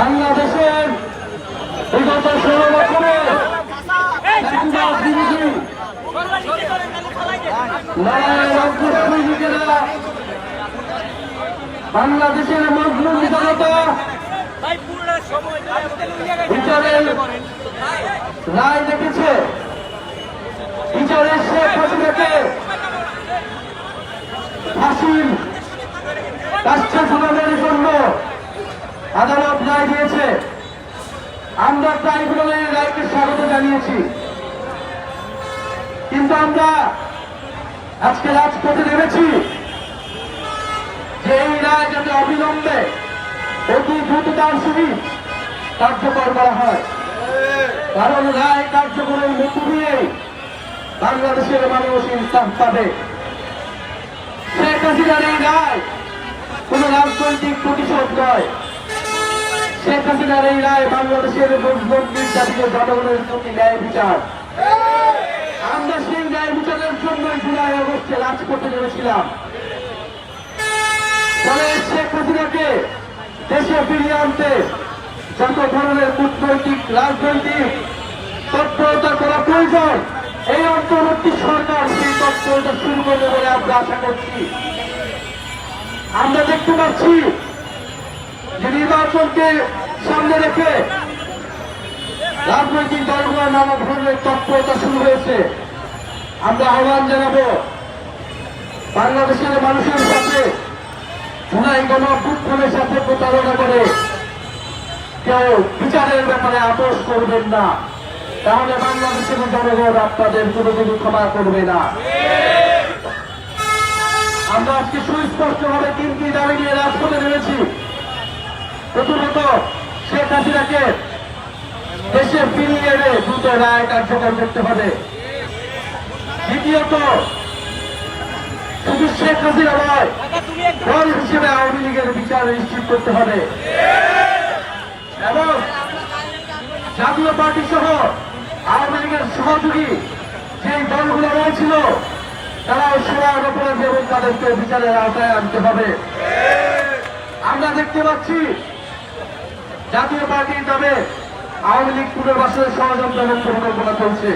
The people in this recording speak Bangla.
বাংলাদেশের বিগত ষোলো বছরে বাংলাদেশের মজলুম জনতা রায় দেখেছে। বিচারের শেখ হাসিনাকে ফাঁসির আদালত রায় দিয়েছে। আমরা ট্রাইব্যুনালের রায়কে স্বাগত জানিয়েছি। কিন্তু আমরা আজকে রাজপথে নেমেছি যে এই রায় যাতে অবিলম্বে অতি দ্রুততার সহিত কার্যকর করা হয়। কারণ রায় কার্যকরের মধ্য দিয়েই বাংলাদেশের মানুষ ইনসাফ পাবে। শেখ হাসিনার এই রায় কোন রাজনৈতিক প্রতিশোধ নয়। শেখ হাসিনার এই রায় বাংলাদেশের বন্দির জাতীয় জনগণের প্রতি ন্যায় বিচার। আমরা সেই ন্যায় বিচারের জন্য জুলাই অগস্টে রাজপথে নেমেছিলাম। ফলে শেখ হাসিনাকে দেশে ফিরিয়ে আনতে যত ধরনের কূটনৈতিক, রাজনৈতিক তৎপরতা করা প্রয়োজন, এই অন্তর্বর্তী সরকার সেই তৎপরতা শুরু করবে বলে আমরা আশা করছি। আমরা দেখতে পাচ্ছি নির্বাচনকে সামনে রেখে রাজনৈতিক দলগুলো নানা ধরনের তৎপরতা শুরু হয়েছে। আমরা আহ্বান জানাব বাংলাদেশের মানুষের সাথে জুলাই গণঅভ্যুত্থানের সাথে প্রতারণা করে। কেউ বিচারের ব্যাপারে আপোষ করবেন না। তাহলে বাংলাদেশের জনগণ আপনাদের কোনোদিনই ক্ষমা করবে না। আমরা আজকে সুস্পষ্ট ভাবে তিনটি দাবি নিয়ে রাজপথে নেমেছি। প্রথমত শেখ হাসিনাকে দেশে ফিরিয়ে এনে দ্রুত রায় কার্যকর করতে হবে। দ্বিতীয়ত, শুধু শেখ হাসিনা নয়, দল হিসেবে আওয়ামী লীগের বিচার নিশ্চিত করতে হবে। এবং জাতীয় পার্টি সহ আওয়ামী লীগের সহযোগী যে দলগুলো রয়েছিল, তারাও সবার অপরাধী এবং তাদেরকে বিচারের আওতায় আনতে হবে। আমরা দেখতে পাচ্ছি জাতীয় পার্টির নামে আওয়ামী লীগ পুনর্বাসনের ষড়যন্ত্র এবং পরিকল্পনা চলছে।